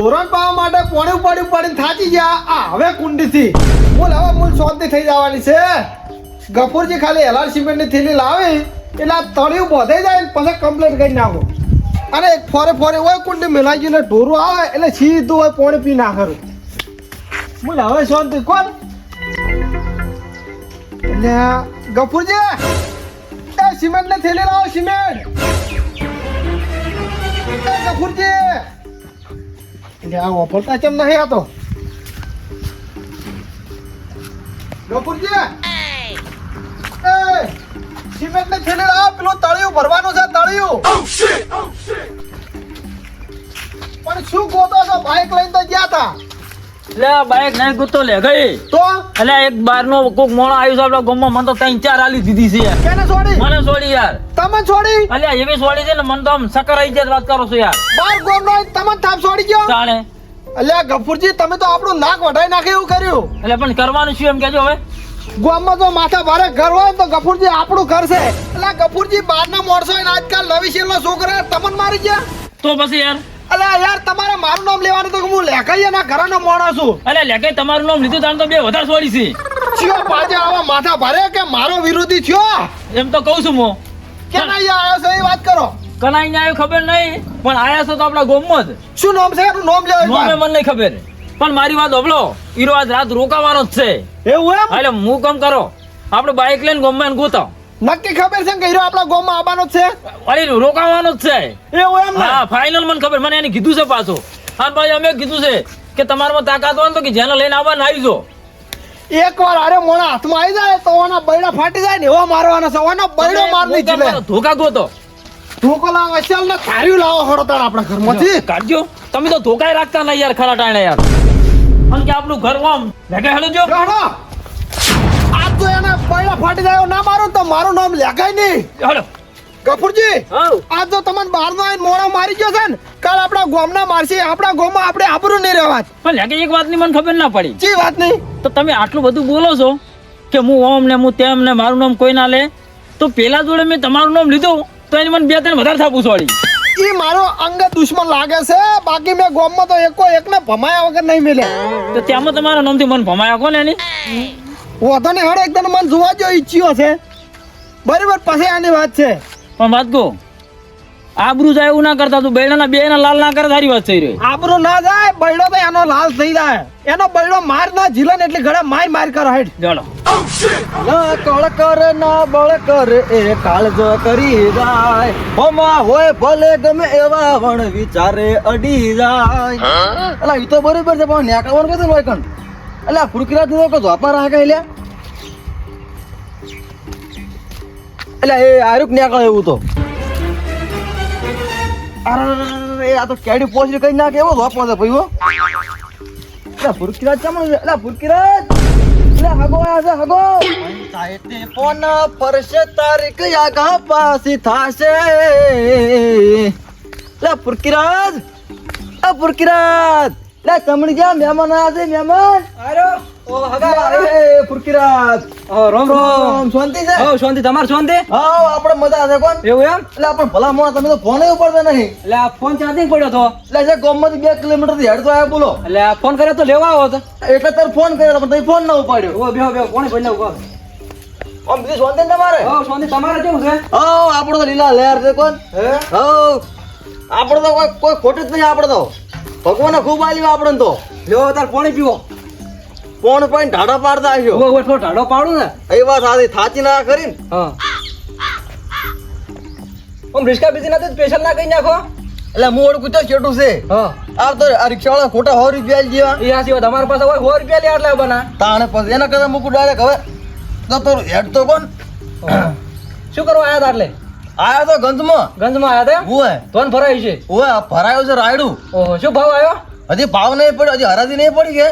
તોરણ પાવા માટે પોણી ઉપાડી ઉપાડીને થાકી ગયા. આ હવે કુંડીથી. બોલ, હવે મૂળ શાંતિ થઈ જવાની છે. ગફુરજી ખાલી એલાર સિમેન્ટની થેલી લાવી, એટલે આ તળિયું બધે જાય ને પછી કમ્પ્લેટ કરી નાખો. અને એક ફોરે ફોરે હોય કુંડી મેલાઈ ગયું ને ઢોરું આવે, એટલે સીધું હોય પોણી પી નાખરું બોલ, હવે શાંતિ કોણ? એટલે ગફુરજી, એ સિમેન્ટ ને થેલી લાવો, સિમેન્ટ. ગફુરજી એટલે આ વાપરતા કેમ નહીં આતો ગફુરજી એ સિમેન્ટ ને થેલી લાવો પેલું તળિયું ભરવાનું છે તળિયું. પણ શું ગોતો છો? બાઇક લઈને તો ગયા તા. એટલે આ બાઈક નહીં ગુતો લે ગઈ. તો? એટલે એક બાર નો કોક મોણો આવ્યો છે ગામમાં મને તો ત્રણ ચાર આલી દીધી છે કેને છોડી? મને છોડી યાર. તમે છોડી? એવી છોડી છે ને મને તો આમ સકર આવી જાય વાત કરો છો યાર. બાર ગોમ નો તમે થાપ છોડી ગયો? જાણે અલ્યા ગફુરજી તમે તો આપણું નાક વઢાઈ નાખે એવું કર્યું. એટલે પણ કરવાનું શું એમ કેજો હવે? ગામમાં તો માથા ભારે ઘર હોય તો ગફુરજી આપણું ઘર છે. એટલે ગફુરજી બહારના માણસો આજકાલ નવી શેરનો છોકરા તમન મારી ગયા. તો પછી યાર અલ્યા યાર તમારે મારું નામ લેવાનું તો કે હું લેખાઈ ના ઘરનો માણસ છું. અલ્યા લેખાઈ તમારું નામ લીધું તાણ તો બે વધારે છોડી છે. ચિયો પાજે આવા માથા ભારે કે મારો વિરોધી થયો? એમ તો કહું છું હું. કે ના. અહીંયા આવ્યો છે એ વાત કરો. કનાઈ આવ્યું ખબર નહીં પણ આયા છો તો આપણા ગામમાં શું નામ છે? એનું નામ લેવાય નોમે મને નહીં ખબર. પણ મારી વાત ઓબલો ઈરો આજ રાત રોકાવાનો જ છે. એવું એમ? એટલે હું કામ કરો. આપણે બાઇક લઈને ગોમમાં ગોતો નક્કી ખબર છે કે હીરો આપણા ગામમાં આવવાનો છે? અરે રોકાવાનો જ છે. એવું એમ ને? હા ફાઇનલ મને ખબર મને એને કીધું છે પાછું. હા ભાઈ અમે કીધું છે કે તમારામાં તાકાત હોય તો કે જેને લઈને આવવાને આવી એકવાર એક વાર અરે મોણા હાથમાં આવી જાય તો ઓના બૈડા ફાટી જાય ને એવો મારવાનો છે. ઓનો બૈડો મારની નહીં ધોકા ધોકા ગોતો ઢોકો લાવો અસલ ને થાર્યું લાવો હળો તાર આપણા ઘરમાંથી કાઢજો. તમે તો ધોકાય રાખતા નહીં યાર ખરા ટાણે યાર. અને કે આપણું ઘર ઓમ. ભેગા હળજો આજ તો એના બૈડા ફાટી જાય ના મારું તો મારું નામ લેખાય નહીં. હાલો. કપૂરજી આજ તો તમને બહારનો આવીને મોડા મારી ગયો છે ને કાલ આપણા ગામના મારસી આપણા ગામમાં આપણે આબરૂ નહીં રહેવા પણ લેકે એક વાતની મને ખબર ના પડી. જી વાત નહીં? તો તમે આટલું બધું બોલો છો કે હું ઓમ ને હું તેમ ને મારું નામ કોઈ ના લે તો પેલા જોડે મેં તમારું નામ લીધું તો એની મને બે ત્રણ વધારે થાપું છોડી ઈ મારો અંગ દુશ્મન લાગે છે? બાકી મેં ગામમાં તો એકો એકને ભમાયા વગર નહીં મળ્યા તો ત્યાંમાં તમારા નામથી મને ભમાયા કોને એની? વધો ને એકદમ મન જોવા જેવો ઈચ્છ્યો છે બરાબર પછી આની વાત છે. પણ વાત કહો? આબરૂ જાય એવું ના કરતા તું બેડાના બે ના લાલ ના કરે તારી વાત થઈ રહી. આબરૂ ના જાય બૈડો તો એનો લાલ થઈ જાય. એનો બૈડો માર ના ઝીલન એટલે ઘરે માર માર કરો હેડ. ચાલો ના કળ કર ના બળ કર એ કાળજો કરી જાય. હોમા હોય ભલે ગમે એવા વણ વિચારે અડી જાય. અલા ઈ તો બરોબર છે પણ નેકાવાનું કશું હોય કણ? અલા ફુરકીરાત નો કે ઝોપા રાખે લ્યા. એટલે એ આરુક નેકળ એવું તો. અરે આ તો કેડી પોચડી કઈ નાખે, એવો ઝોપો છે ભાઈ ફુરકીરાત ચમણ છે? એટલે ફુરકીરાત એટલે હગો આયા છે, હગો. પંચાયતે ફોન પરશે તારીખ આગા પાસી થાશે. લે પુરકીરાજ અ પુરકીરાજ લે ચમણી ગયા મહેમાન આયા છે મહેમાન. અરે ઓ હગા એ પુરકીરાજ ઓ રોમ રોમ. શાંતિ છે? ઓ શાંતિ. તમાર શાંતિ? હા આપણે મજા છે કોણ? એવું એમ? એટલે આપણે ભલા મોણા તમે તો ફોન ઉપાડતા નહીં. એટલે આ ફોન ચાર્જિંગ પડ્યો તો? એટલે જે ગામમાંથી બે કિલોમીટરથી હેડતો આયા બોલો. એટલે આ ફોન કર્યો તો લેવા આવો તો. એટલે તાર ફોન કર્યો પણ તમે ફોન ના ઉપાડ્યો. ઓ બેહો બેહો કોણે ભલે ઊભો આમ બીજું શાંતિ તમારે? ઓ શાંતિ. તમારે કેવું છે? હો આપણો તો લીલા લહેર છે કોણ? હે? હો આપણે તો કોઈ કોઈ ખોટું જ નહીં આપણો તો. ભગવાને ખૂબ આલ્યો આપણે તો. લ્યો તાર પાણી પીવો. પોણ પોઈન્ટ ઢાડો પાડતા આવ્યો ઓ ઓઠો ઢાડો પાડું ને. એ વાત સાચી થાચી ના કરીને હા. ઓમ રિસ્કા બીજી નથી સ્પેશિયલ ના કઈ નાખો. એટલે હું ઓળખું તો છેટું છે. હા. આ તો આ રિક્ષાવાળા ખોટા સો રૂપિયા જેવા એ આ સિવાય અમારી પાસે હોય સો રૂપિયા લે એટલે બના. તાણે પછી એના કરતા મૂકું ડાયરેક્ટ હવે તો તો હેડ તો કોણ? શું કરવા આયા તા એટલે આયા તો ગંજમાં ગંજમાં આયા તા ઓય તોન ભરાય છે. ઓય ભરાયો છે રાયડું. ઓહો શું ભાવ આવ્યો હજી ભાવ નહીં પડ્યો હજી હરાજી નહીં પડી કે?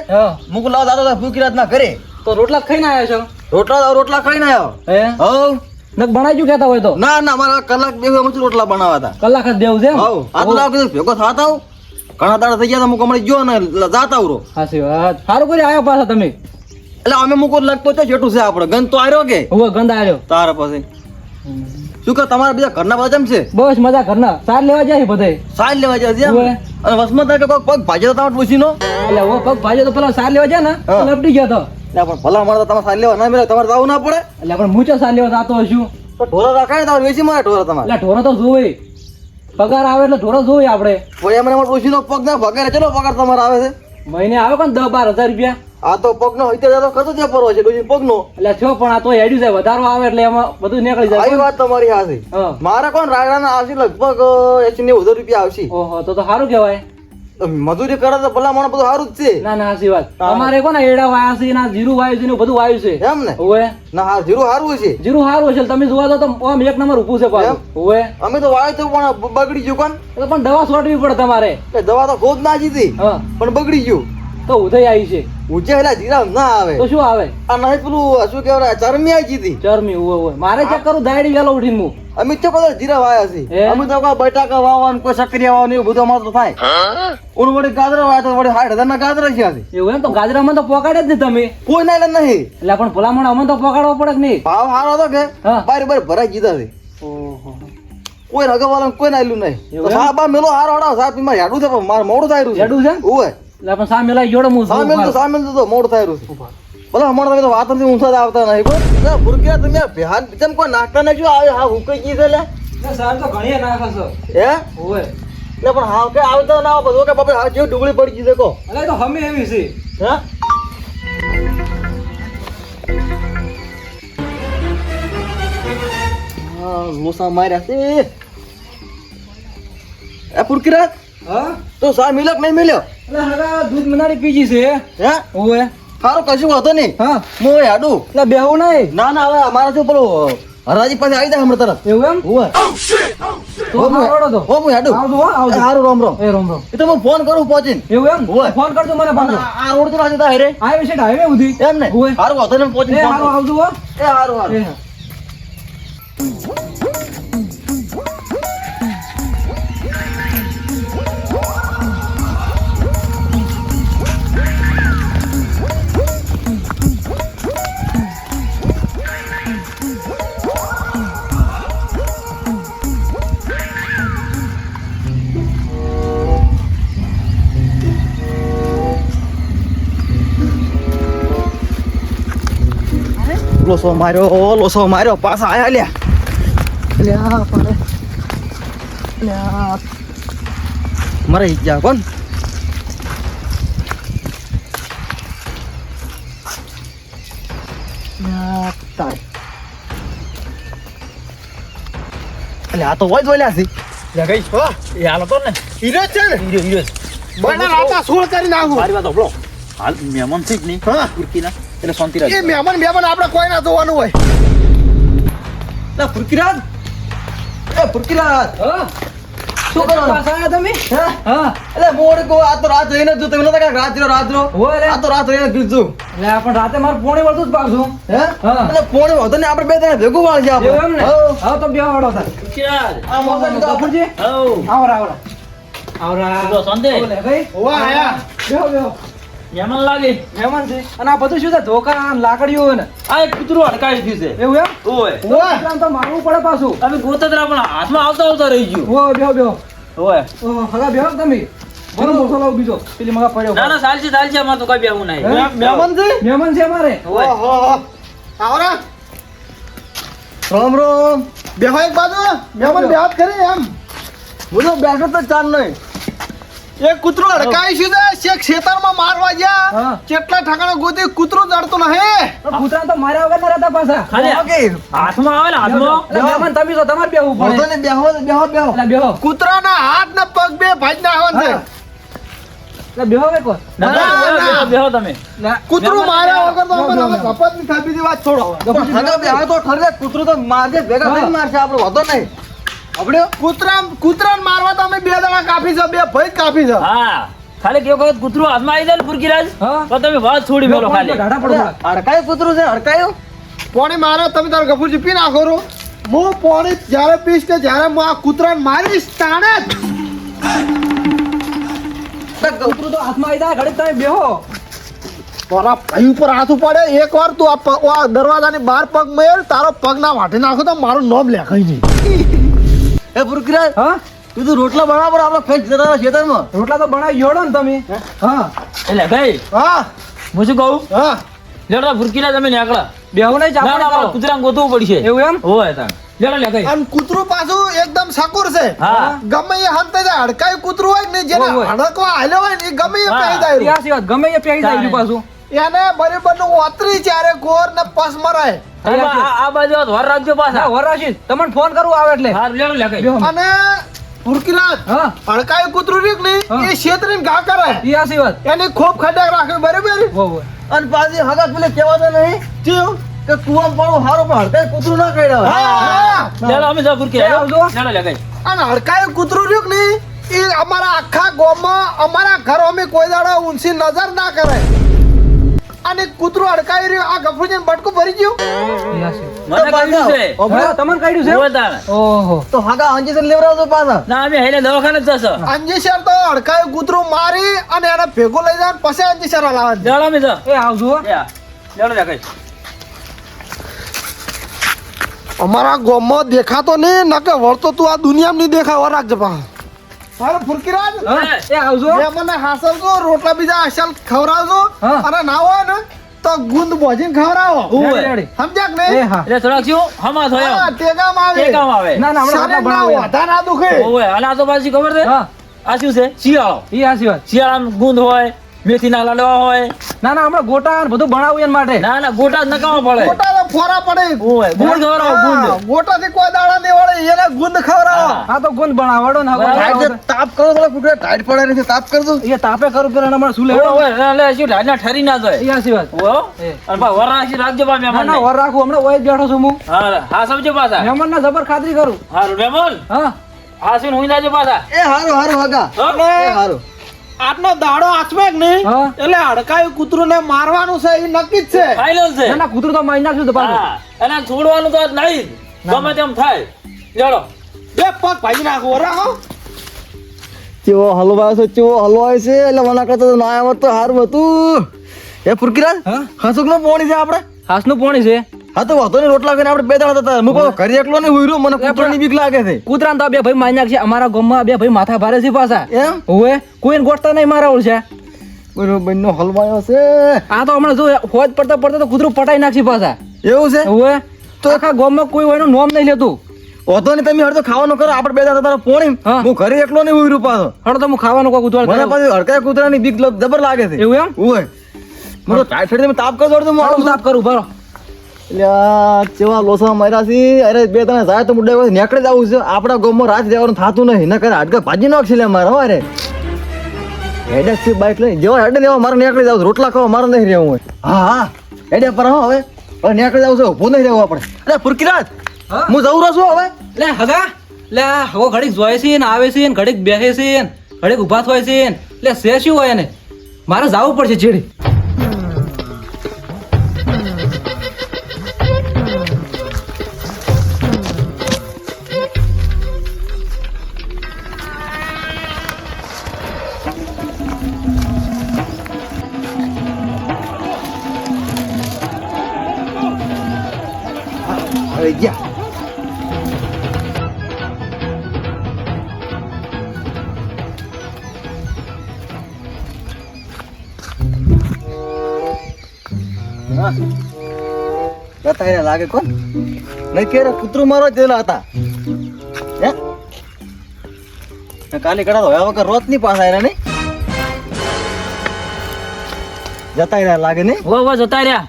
મુક લાવ દાદા ફૂકી રાત ના કરે તો રોટલા ખાઈ ખાઈને આવ્યા છો? રોટલા રોટલા રોટલા ખાઈને આવ્યો હે? હવ. નક બનાવી કહેતા હોય તો? ના ના મારા કલાક બે મચું રોટલા બનાવ્યા હતા કલાક જ દેવું છે એમ? હવ. આ તો લાવ કીધું ભેગો થાતા ઘણા દાડા થઈ ગયા હતા હું હમણાં ગયો ને જાતા આવરો. હાચી વાત. સારું કરી આવ્યા પાછા તમે. એટલે અમે મુકો લગતો છે જેટલું છે આપણે. ગંધ તો આવ્યો કે? હવે ગંધ આવ્યો તારા પાસે શું કે તમારા બીજા ઘરના બધા કેમ છે? બસ મજા ઘરના. સાર લેવા જાય બધે. સાર લેવા જાય છે. અને વસમાં તારે કોઈ પગ ભાજ્યો તમારે પૂછીનો? એટલે હું પગ ભાજે તો પેલા સાર લેવા જાય ને લપટી ગયો તો. એટલે પણ ભલા મારે તો તમારે સાર લેવા ના મળે તમારે જવું ના પડે. એટલે પણ મૂચો સાર લેવા જાતો હશું. તો ઢોરો રાખાય તમારે વેચી મારે ઢોરો તમારે. એટલે ઢોરો તો જોવે. પગાર આવે એટલે ઢોરો જોવે આપણે. કોઈ એમને પૂછી નો પગ ના પગાર ચલો પગાર તમારે આવે છે? મહિને આવે કોણ? દસ બાર હજાર રૂપિયા. આ તો પગનો હોય તો જાતો ખર્ચો ત્યાં પરવો છે ડોશી પગનો. એટલે છો પણ આ તો હેડ્યું છે વધારો આવે એટલે એમાં બધું નીકળી આવી વાત તમારી હાથી. મારા કોણ રાયડાના આવશે લગભગ એસી નેવું હજાર રૂપિયા આવશે. ઓહો તો તો સારું કહેવાય. મજૂરી કરે તો ભલા મને બધું સારું જ છે. ના ના સાચી વાત. અમારે કોને એડા વાયા છે ના જીરું વાયું છે ને બધું વાયું છે. એમ ને? ઓએ ના હા જીરું સારું છે. જીરું સારું છે તમે જોવા દો તો આમ એક નંબર ઊભું છે પાછું. ઓએ અમે તો વાયું તો પણ બગડી ગયું કોણ? પણ દવા છોડવી પડે તમારે. દવા તો ખોદ ના જીતી હા. પણ બગડી ગયું. તો ઉધઈ આવી છે. ઊંચે હેલા જીરા ના આવે. તો શું આવે? આ નહીં પેલું શું કહેવાય ચરમી આવી જીધી ચરમી ઉવે ઉવે. મારે ચેક કરું? દાયડી વેલો ઉઠીને હું અમે તો બધા જીરા વાયા છે અમે તો કોઈ બટાકા વાવવાનું કોઈ સક્રિયા વાવવાનું એવું બધું અમારે તો થાય. ઓનું વળી ગાજરા વાયા તો હજારના ગાજરા છે. આજે એવું એમ? તો ગાજરામાં તો પોકાડે જ નહીં તમે. કોઈ ના લે નહીં. એટલે પણ ભલામણ અમને તો પોકાડવો પડે કે નહીં? ભાવ સારો હતો કે. બાર બારે ભરાઈ જીધા છે. ઓહો. કોઈ રગવાળા કોઈ ના આલ્યું નહીં. સાહેબ મેલો હારો હાડો સાહેબ મારે હેડું છે પણ મારે મોડું થાય હેડું છે? ઓય એટલે પણ સામે લાઈ જોડે હું સામેલ તો સામેલ તો મોડું થાય રહ્યું છે. હમણાં તમે તો વાત નથી ઊંચા આવતા નહીં કોઈ ના, ભૂરકિયા તમે બિહાર જેમ કોઈ નાખતા નહીં જો આવે? હા હુકાઈ ગઈ છે લે. સર તો ઘણી નાખે છે. હે? ઓવે એટલે પણ હા કે આવતા ના આવે કે બાપા હા જેવું ડુંગળી પડી ગઈ છે કહો. એટલે તો હમે એવી છે. હે? લોસા માર્યા છે. એ પુરકીરાજ હા? તો સા મિલ્યો કે નહીં મિલ્યો એટલે હરા દૂધ મનારી પીજી છે. હે? ઓવે. સારું કશું વાંધો નહીં. હા. હું હાડું. એટલે બેહું નહીં. ના ના હવે અમારા જો પેલું હરાજી પાસે આવી જાય હમણાં તરફ એવું એમ? હોવે તો હારો તો. ઓ હું હાડું. આવજો આવજો. એ રોમ રોમ. એ રોમ રોમ. એ તો હું ફોન કરું પહોંચીને. એવું એમ? હોવે. ફોન કરજો મને પાછો. આ રોડ તો નથી થાય રે હાઈવે છે હાઈવે ઉધી એમ ને? હોવે. હારું વાંધો નહીં પહોંચીને ફોન આવજો એ હારું હારું. લોસો માર્યો લોસો માર્યો પાછા આયા લ્યા. લ્યા પાડે. લ્યા મરે જા કોણ આ તો હોય જ બોલ્યા છે. લગાઈ છો? એ હાલ હતો ને. હીરો છે ને? હીરો હીરો બના રાતા સોળ કરી નાખું. મારી વાત સાંભળો. હાલ મહેમાન જ નહીં. હા. કુર્કીના એટલે શાંતિ એ મહેમાન મહેમાન આપણે કોઈ ના જોવાનું હોય. લા ફુરકીરાજ એ ફુરકીરાજ હા? શું કરવાનું પાછા તમે? હે? હા. એટલે મોડ કો આ તો રાત રહીને જ જો તમે નતા કે રાત રહ્યો રાત રહ્યો. હોય આ તો રાત રહીને જ એટલે આ પણ રાતે મારે પોણી વળતું જ પાછું હે? હા. એટલે પોણે નહીં આપણે બે ત્રણ ભેગું વાળ એવું એમ ને? હા તો બે વાળો થાય કુર્કીરાજ આ મોટા કીધું આપણે. બાપુજી હઉ. આવરા આવરા. આવરા. તો શાંતિ? ઓલે ભાઈ. હોવા આયા. બેહો બેહો. મહેમાન લાગે. મહેમાન છે. અને આ બધું શું છે? ધોકા લાકડીઓ ને આ એક કૂતરું અડકાઈ ગયું છે એવું એમ? ઓય. ઓય. આમ તો મારવું પડે પાછું. તમે ગોતતરા પણ હાથમાં આવતા આવતા રહી ગયું. ઓ બેહો બેહો. ઓય. હલા બેહો તમે. બોલો મોટો લાવ બીજો. પેલી મગા પડ્યો. ના ના ચાલશે ચાલશે અમાર તો કઈ બેવું નહીં. મહેમાન છે? મહેમાન છે અમારે. ઓય. ઓહો આવરા રામ રામ. બેહો એક બાજુ. મહેમાન બેહાત કરે એમ. બોલો બેઠો તો ચાલ નહીં. એક કૂતરો અડકાઈ છે. ને શેક ખેતરમાં મારવા ગયા. કેટલા ઠાકાણા ગોતી કૂતરો જડતું નહીં કૂતરા તો માર્યા વગર ના રહેતા પાછા. ખાલી ઓકે. હાથમાં આવે ને હાથમાં? તમે તો તમારે બેહવું પડે. ને બેહો બેહો બેહો. બેહો. કૂતરાના હાથ ને પગ બે ભાજ નાખવાનું છે. બેહો કે કોઈ ના, ના, બેહો, તમે. કૂતરું માર્યા વગર તો અમે. કપાતની ખાબી વાત છોડો હગા બેહો તો ખરે. કૂતરું તો મારજે ભેગા હા. થઈને મારશે. આપણો વધો નહીં. આપણે કૂતરા કૂતરાને મારવા તો અમે બે દડા કાપી છે બે ભાઈ કાપી છે. હા. ખાલી કેવો કહો કૂતરું હાથમાં આવી જાય ને પુરકીરાજ તો તમે વાત છોડી મેલો ખાલી. હડકાયું કૂતરું છે હડકાયું? પોણી મારો તમે તારો ગફુરજી પી નાખો રો. હું પોણી જ્યારે પીશ ને જ્યારે હું આ કૂતરાને મારીશ તાણે જ. કૂતરું તો હાથમાં આવી જાય ઘડી તમે બેહો. તારા ભાઈ ઉપર હાથ પડે એક વાર તું આ દરવાજાની બહાર પગ મેળ તારો પગ ના વાટી નાખો તો મારું નોમ લેખાય નહીં. એ પૃથ્વીરાજ હા? તું તો રોટલા બરાબર આપણે ફેંક જતા ખેતરમાં. રોટલા તો બનાવી જોડો ને તમે. હા? એટલે ભાઈ હા. હું શું કહું? હા. લેડા ભૂરકીલા તમે નીકળા બેહુ નહીં મારે કૂતરાને ગોતવું પડશે. એવું એમ? હોય તાણ. લેડો લે કઈ. અને કૂતરું પાછું એકદમ સાકુર છે. હા. ગમે એ હંતે જાય હડકાયું કૂતરું હોય ને જેને. હડકવા હાલ્યો હોય ને ગમે એ. પહેરી જાય. એ ગમે એ પહેરી જાય પાછું. એને બરાબરનું ઓતરી ચારે ગોર ને પસ મરાય. આ આ બાજુ આ રાખજો હા પાછા વરાશી તમને ફોન કરું આવે એટલે. હા લેડો લે અને ફુરકીલાલ હા. કૂતરું રીક ને હા. એ છેતરીને ઘા કરે એ હાચી વાત. એની ખૂબ ખડક રાખે બરાબર? વો વો અને પાછી હગા પેલે કહેવાતો નહીં. થયું? કે કુવામાં પડવું હારું પણ હડકાઈ કૂતરું ના ખાઈ હા, હા. અમે જા ભૂરકી આવજો. લેડો લે અને હડકાયું કૂતરું રીક નહીં એ અમારા આખા ગામમાં અમારા ઘર અમે કોઈ દાડા ઊંચી નજર ના કરે અને કૂતરું અડકાવી રહ્યું. આ ગફુરજીને બટકું ભરી ગયું મને કાઢ્યું છે. હા, તમને કાઢ્યું છે? હોય ઓહો. તો હગા અંજીસર તો પાછા. ના અમે હેલે દવાખાને જ જશો. અંજીસર તો અડકાયું કૂતરું મારી અને એને ભેગો લઈ જાય પછી અંજીસર હલાવે લેડો અમે જા એ આવજો હો. જા કઈ. અમારા ગોમમાં દેખાતો નહીં નકે વળતો તું આ દુનિયામાં નહીં દેખાવા રાખજે પા હાલો ફુરકીરાજ એ આવજો. બે મને હાસલજો રોટલા બીજા અસલ ખવરાવજો. અને ના હોય ને તો ગુંદ ભોજીને ખવરાવો. સમજ્યા કે એ નહીં હા. એટલે થોડાક જો હમા થયો. હા, ટેકામાં આવે. ટેગામ આવે. ના ના હમણાં ના બનાવો વાધા ના દુખે. ઓય અને આ તો પાછી ખબર છે? હા. આ શું છે? શિયાળો. એ આ શિયાળો. શિયાળામાં ગુંદ હોય મેથીના લાડવા હોય. ના ના હમણાં ગોટા બધું બનાવું એના માટે. ના ના ગોટા જ નકામા પડે. ગોટા ફોરા પડે. ગુંદ ખવડાવો હા, ગુંદ ગોટાથી કોઈ દાડા નહીં વળે એને ગુંદ ખવડાવો. હા. હા તો ગુંદ બનાવડો ને તાપ કરો થોડા ફૂટે ટાઈટ પડે નહીં તાપ કરજો એ તાપે કરું પેલા હમણાં શું ઓય, લેવો ઓય, એટલે શું ઢાળના ઠરી ના જાય? એ હાચી વાત? ઓ અને એ. વર રાખી રાખજો પા મેમન ના વર રાખું હમણાં ઓય બેઠો છું હું. હા હા સમજો પાછા. મેમન ના જબર ખાતરી કરું. હારું મેમન હા. હા શું હુઈ નાજો પાછા. એ હારું હારું હગા. હો? એ હારું. આજનો દાડો આચમે કે નહીં. એટલે હડકાયું કૂતરું ને મારવાનું છે એ નક્કી જ છે. ફાઇનલ છે. ના ના કૂતરું તો મારી નાખશું તો પાછું. હા અને છોડવાનું તો નહીં. ગમે તેમ થાય. લેડો બે પગ ભાઈ નાખો રાખો. ચેવો હલવો છે ચેવો હલવો છે એટલે મના કરતો તો ના આવત તો હારું હતું. એ ફુરકીરાજ હા? હસુકનું પોણી છે આપણે? હાસનું પોણી છે. હા તો વાંધો નહીં રોટલા ખાઈને આપણે બે દાડા હતા. હું કહું ઘરે એકલો નહીં હુઈ મને કૂતરાની બીક લાગે છે. કુતરા તો બે ભાઈ મારી છે અમારા ગામમાં બે ભાઈ માથા ભારે છે પાછા. એમ? હોય કોઈને ગોઠતા નહીં મારા ઓળ છે બરોબર નો હલવાયો છે. આ તો હમણાં જો ફોજ પડતા પડતા તો કૂતરું પટાઈ નાખી પાછા. એવું છે? હોય તો આખા ગામમાં કોઈ હોય નોમ નહીં લેતું. ઓધો નહીં તમે હડતો ખાવાનું કરો આપણે બે દાદા તારા પોણી. હું. ઘરે એકલો નહીં રહ્યો પાછો. હડો તો હું ખાવાનું કોઈ ઉતવાળ મને. પાછી હડકાયા કૂતરાની બીક જબર લાગે છે. એવું એમ? ઓય. મારો ટાઈફોઈડ તમે તાપ કરો તો હું તાપ કરું આ ચેવા લોસા માર્યા છે? અરે બે તને જાય તો મુદ્દે નીકળી જવું છે. આપણા ગામમાં રાત જવાનું થતું નહીં. નકર હાડકા ભાજી નાખશે લે મારે અરે. હેડે છે બાઇક લઈ જેવા હેડે લેવા મારે નીકળી જવું. રોટલા ખાવા મારે નહીં રહેવું હોય. હા હા. હેડે પર હા હવે. હવે નીકળી જવું છે. ઊભું નહીં રહેવું આપણે. અરે પુરકીરાજ હા? જવું રહું છું હવે. લે હગા. લે હવે ઘડીક જોય છે ને આવે છે ને ઘડીક બેસે છે ને ઘડીક ઊભા થાય છે ને. લે શે શું હોય એને? મારે જવું પડશે ચેડી લાગે કોણ? નહીં કે કૂતરું મારવા જેલા હતા. હે? ને કાલે કડા તો વગર રોતની પાછા આવ્યા નહીં? જતા રહ્યા લાગે નહીં? વો વો જતા રહ્યા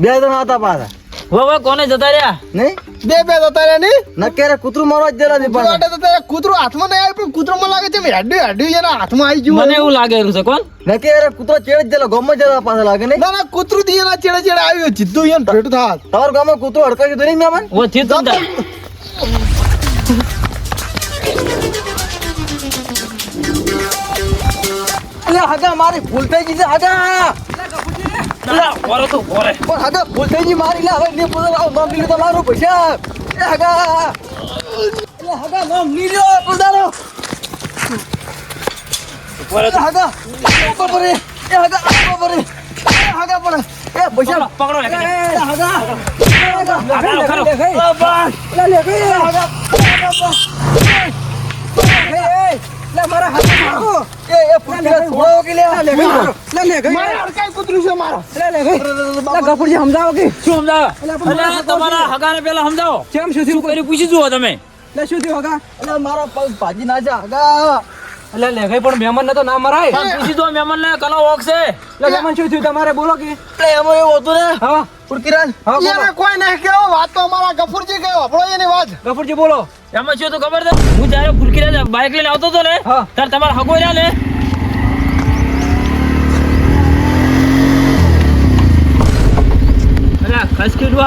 બે જણા હતા પાછા. વો વો કોને જતા રહ્યા નહીં? બે બે તો તારે નહીં? નક્કી કૂતરું મારવા જ દેલા કૂતરું પાછા. આટે તો તારે કૂતરું હાથમાં નહીં આવ્યું પણ કૂતરામાં લાગે છે હેડ્યું હેડ્યું એના હાથમાં આવી ગયું મને એવું લાગે છે કોણ? નક્કી અરે કૂતરો ચેડ જ જેલા ગમે જેલા પાછા લાગે નહીં. ના ના કૂતરું થી એના ચેડે ચેડે આવ્યું જીતું એને ભેટ થા તમારા ગામે કૂતરો અડકાઈ ગયું નહીં મેમન ઓ થી તાર. અલે હગા મારી ભૂલ થઈ ગઈ છે હગા ના, પોરે તો પોરે પણ હગા ભૂલ થઈ ગઈ મારી લે હવે ને આવ નામ લીધું તમારું પૈસા એ હગા. એ હગા નામ લીધો એ હગા બાપરે એ હગા બાપરે હગા પણ એ પૈસા પકડો લે હગા ખરો, ખરો. લેખાઈ. ઓ, બસ. લે લે મારા. એ એ છોડો કે લે? લે. લે. મારે અડકાઈ કૂતરું છે મારો. લે. લે ગફુરજી સમજાવો કે? શું સમજાવો? અલા, તમારા હગાને પેલા સમજાવો. કેમ શું થયું? પૂછી જુઓ તમે. લે શું થયું હગા? એટલે મારો પગ ભાજી ના જા હગા. લે લેખાઈ પણ મહેમાન તો ના મરાય. પૂછી દો મહેમાન ને કલો વોક છે લે મહેમાન શું થયું? તમારે બોલો કે. એટલે એમાં એવું હતું ને? હા. પુરકીરાજ હા બોલો. કોઈ નહીં કેવો વાત તો અમારા ગફુરજી કયો આપણો એની વાત. ગફુરજી બોલો. એમાં શું તો ખબર છે? હું જયારે પુરકીરાજ બાઇક લઈને આવતો હતો ને ત્યારે તમારા હગો રહ્યા ને અલા, ખસખીડું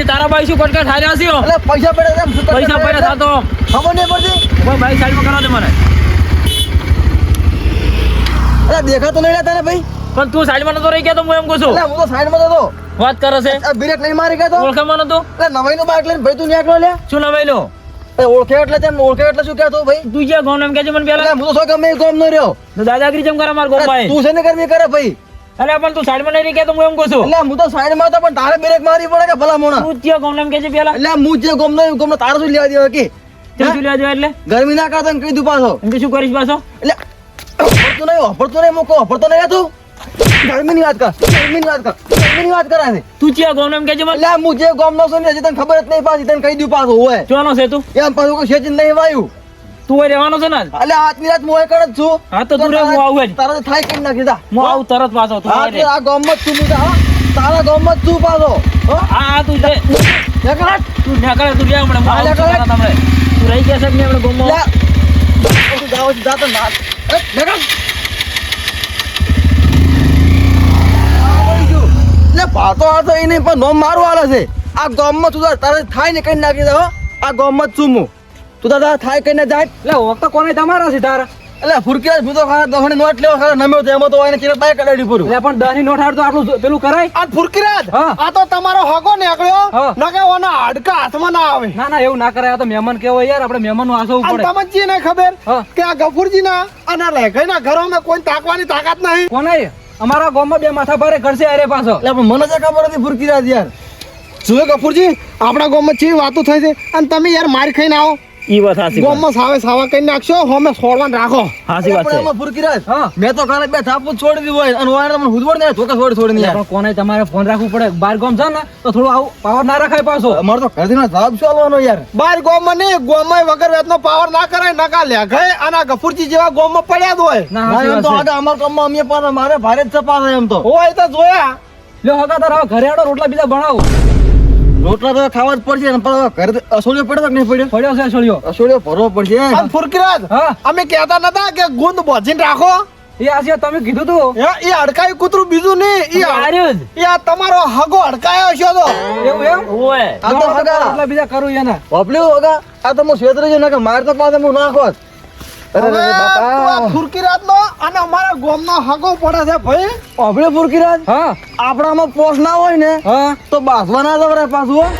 એ તારા ભાઈ શું કટકટ હાર્યા છે એટલે પૈસા પડે છે શું પૈસા કરતા પડ્યા ખબર નહીં પડતી? કોઈ ભાઈ સાઈડમાં કરાવ દે મને. એટલે દેખાતો નહીં લે તને ભાઈ. પણ તું સાઈડમાં નતો રહી ગયા તો હું એમ કહું છું. હું તો સાઈડમાં હતો વાત કરે છે. બ્રેક નહીં મારી ગયા તો ઓળખામાં નતો? એટલે નવાઈનું બાઇક લઈને ભાઈ તું નીકળો લે. શું નવાઈ લો એ ઓળખે એટલે તેમ ઓળખે એટલે શું કહેતો ભાઈ? તું જ્યાં ગોમ એમ કહેજે મને પેલા. હું તો ગમે કામ ન રહ્યો. દાદાગીરી જેમ કરે માર એટલે ગોમમાં તું છે ને ગરમી કરે ભાઈ. અરે પણ તું સાઈડમાં નહીં કે તો હું એમ કહું છું. એટલે હું તો સાઈડમાં હતો પણ તારે બ્રેક મારી પડે કે ભલા મોણા? તું ગમ ગોમ કે છે પેલા? એટલે હું જે ગમ નહીં ગમ તારે શું લેવા દેવા કે? શું લેવા દેવા એટલે? ગરમી ના કરતો કઈ દુ પાછો. એમ શું કરીશ પાછો? એટલે અફડતું નહીં અફડતું નહીં મૂકો અફડતો નહીં તું. ગરમીની વાત કર ગરમીની વાત કર ગરમીની વાત કરા છે. તું જ્યાં ગોમ કે છે મને? એટલે હું જે ગમ નો છું ને તને ખબર જ નહીં પાછી તને કહી દુ પાછો હોય ચોનો છે તું? એમ પાછું કોઈ સેચિન નહીં વાયું. તું હોય રહેવાનો છે ને? એટલે આજની રાત મોય કણ જ છું. હા તો તું રે હું આવું જ થાય કઈ નાખી દા હું આવું તરત પાછો તું આ આ ગામમાં જ છું હું હા? તારા જ છું પાછો. હા? હા તું જે નીકળ. તું નીકળે તું રે હમણાં. તરત હમણાં. તું રહી ગયા છે ને હમણાં તું જાવ છો, જા તો ના. ગયું. લે ભાતો આ તો એને પણ નોમ મારું આલે છે. આ ગામમાં તું તાર- તારે થાય ને કઈ નાખી દો હો? આ ગામમાં જ છું હું. તું દાદા થાય કઈ ના જાય એટલે વખત કોને તમારા છે તારા? એટલે ફુરકી હું તો ખાલી દહની નોટ લેવા ખાલી નમ્યો તો એમાં તો એને ચીરે બાય કડાડી પૂરું. એટલે પણ દહની નોટ હાર તો આટલું પેલું કરાય? આ ફુરકી રાજ આ તો તમારો હગો નીકળ્યો હા. નકે ઓના હાડકા હાથમાં ના આવે. ના ના એવું ના કરાય તો મહેમાન કેવો યાર આપણે મહેમાનનું અને પડે. તમને ને ખબર કે આ ગફુરજી ના અને લેખાઈ ના ઘરોમાં કોઈ તાકવાની તાકાત નહીં. કોને? અમારા ગામમાં બે માથા ભારે કરશે અરે પાછો. એટલે પણ મને જ ખબર હતી ફુરકી રાજ યાર. જુએ ગફુરજી આપણા ગામમાં ચી વાતો થઈ છે. અને તમે યાર માર ખાઈને આવો. ઈ વાત સાચી વાત. સાવે સાવા કરી નાખશો હોમે છોડવાનું રાખો. સાચી વાત છે. એમાં ફુરકી રાજ હા. મેં તો ખાલી બે થાપુ છોડી દીધું હોય અને વાયર તમને હુદવડ ને ધોકા છોડી છોડી લે પણ કોને તમારે ફોન રાખવું પડે? બાર ગોમ છે ને તો થોડું આવું પાવર ના રખાય પાછો. અમારે તો ઘરથી ના જવાબ શું આલવાનો યાર. બાર ગોમ નહીં ગામમાં વગર વેતનો પાવર ના કરાય નકા લેખાય અને આ ગફુરજી જેવા ગામમાં પડ્યા જ હોય. ના ના એમ તો આગળ અમારા કામમાં અમે પણ મારે ભારે જ ચપાસ એમ તો. હોય તો જોયા. લ્યો હગા તાર ઘરે આડો રોટલા બીજા બનાવો. રોટલા તો ખાવા જ પડશે અને પાછો ઘરે અસોડિયો પડ્યો કે નહીં પડ્યો? પડ્યો છે છોડ્યો અસોડિયો ભરવો પડશે ફુરકીરાજ અમે કહેતા નતા કે ગુંદ બોજીને રાખો. એ આજે તમે કીધું તું. એ એ હડકાયું કૂતરું બીજું નહીં. એ હાર્યું આર્યું જ. એ આ તમારો હગો હડકાયો છે તો. એવું એમ? ઓય. આ તો હગા બીજા કરું એના. વાપલ્યું હગા? આ તો હું શેતરે છું ને કે માર તો પાસે હું નાખો જ. નો અને અમારા ગામનો હગો પડે છે ભાઈ વાપલ્યું ફુરકી હા આપણામાં પોસ ના હોય ને હા તો બાસવા ના જવરાય પાછું.